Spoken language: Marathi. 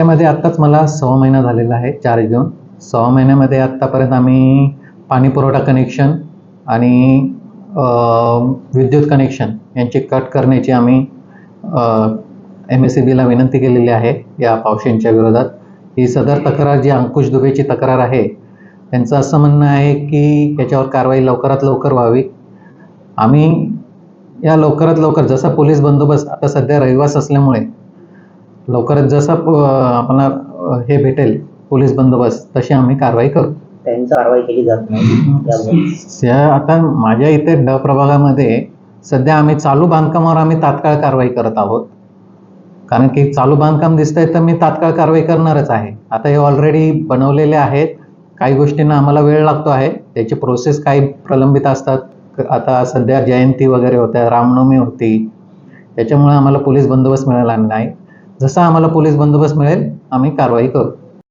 त्यामध्ये आत्ताच मला सव्वा महिना झालेला आहे चार्ज घेऊन सव्वा महिन्यामध्ये आत्तापर्यंत आम्ही पाणी पुरवठा कनेक्शन आणि विद्युत कनेक्शन यांची कट करण्याची आम्ही एम एस सी बीला विनंती केलेली आहे या पावशींच्या विरोधात. ही सदर तक्रार जी अंकुश दुबेची तक्रार आहे त्यांचं असं म्हणणं आहे की याच्यावर कारवाई लवकरात लवकर व्हावी. आम्ही या लवकरात लवकर जसा पोलीस बंदोबस्त आता सध्या रहिवास असल्यामुळे लवकरात जसा आपल्याला अ, हे भेटेल पोलीस बंदोबस्त तशी आम्ही कारवाई करू. त्यांची कारवाई केली जात नाही. आता माझ्या इथे ड प्रभागामध्ये सध्या आम्ही चालू बांधकामावर आम्ही तात्काळ कारवाई करत आहोत. कारण की चालू बांधकाम दिसतंय तर मी तात्काळ कारवाई करणारच आहे. आता हे ऑलरेडी बनवलेले आहेत. काही गोष्टींना आम्हाला वेळ लागतो आहे. त्याची प्रोसेस काही प्रलंबित असतात. आता सध्या जयंती वगैरे होत्या रामनवमी होती. त्याच्यामुळे आम्हाला पोलीस बंदोबस्त मिळाला नाही. जसा आम्हाला पोलीस बंदोबस्त मिळेल आम्ही कारवाई करू.